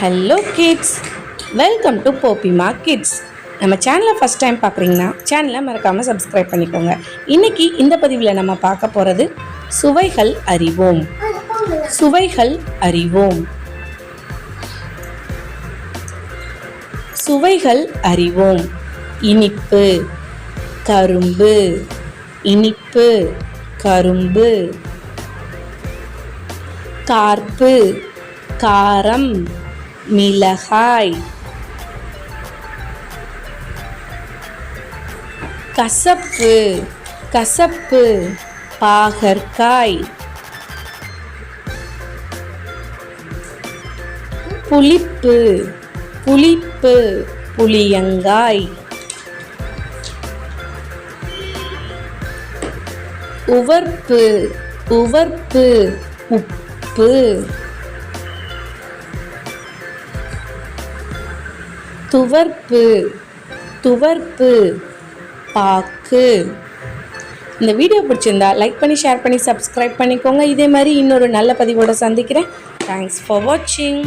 Hello kids welcome to Poppima kids நம்ம சேனலை first time பார்க்குறீங்கன்னா சேனலை மறக்காமல் சப்ஸ்கிரைப் பண்ணிக்கோங்க. இன்றைக்கி இந்த பதிவில் நம்ம பார்க்க போகிறது சுவைகள் அறிவோம். சுவைகள் அறிவோம். சுவைகள் அறிவோம். இனிப்பு கரும்பு இனிப்பு கரும்பு கார்ப்பு காரம் மிளகாய் கசப்பு கசப்பு பாகற்காய் புளிப்பு புளிப்பு புளியங்காய் உவர்ப்பு உவர்ப்பு உப்பு துவர்ப்பு துவர்ப்பு பாக்கு. இந்த வீடியோ பிடிச்சிருந்தா லைக் பண்ணி ஷேர் பண்ணி சப்ஸ்கிரைப் பண்ணிக்கோங்க. இதே மாதிரி இன்னொரு நல்ல பதிவோடு சந்திக்கிறேன். தேங்க்ஸ் ஃபார் வாட்சிங்